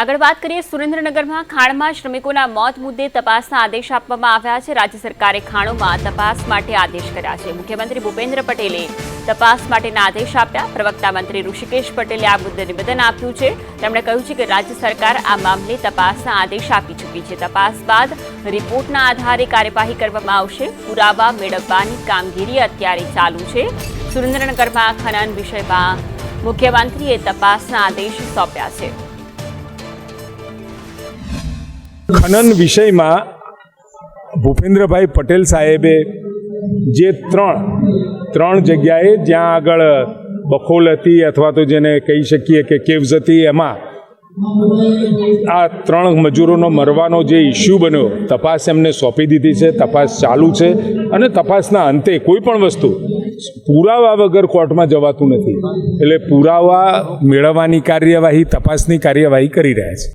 આગળ વાત કરીએ સુરેન્દ્રનગરમાં ખાણમાં શ્રમિકોના મોત મુદ્દે તપાસના આદેશ આપવામાં આવ્યા છે. રાજ્ય સરકારે ખાણોમાં તપાસ માટે આદેશ કર્યા છે. મુખ્યમંત્રી ભૂપેન્દ્ર પટેલે તપાસ માટેના આદેશ આપ્યા. પ્રવક્તા મંત્રી ઋષિકેશ પટેલે આ મુદ્દે નિવેદન આપ્યું છે. તેમણે કહ્યું છે કે રાજ્ય સરકાર આ મામલે તપાસના આદેશ આપી ચૂકી છે. તપાસ બાદ રિપોર્ટના આધારે કાર્યવાહી કરવામાં આવશે. પુરાવા મેળવવાની કામગીરી અત્યારે ચાલુ છે. સુરેન્દ્રનગરમાં ખનન વિષયમાં મુખ્યમંત્રીએ તપાસના આદેશ સોંપ્યા છે. ખનન વિષયમાં ભૂપેન્દ્રભાઈ પટેલ સાહેબે જે ત્રણ ત્રણ જગ્યાએ જ્યાં આગળ બખોલ હતી અથવા તો જેને કહી શકીએ કે કેવ્સ હતી, એમાં આ ત્રણ મજૂરોનો મરવાનો જે ઇસ્યુ બન્યો, તપાસ એમને સોંપી દીધી છે, તપાસ ચાલુ છે અને તપાસના અંતે કોઈ પણ વસ્તુ પુરાવા વગર કોર્ટમાં જવાતું નથી. એટલે પુરાવા મેળવવાની કાર્યવાહી, તપાસની કાર્યવાહી કરી રહ્યા છે.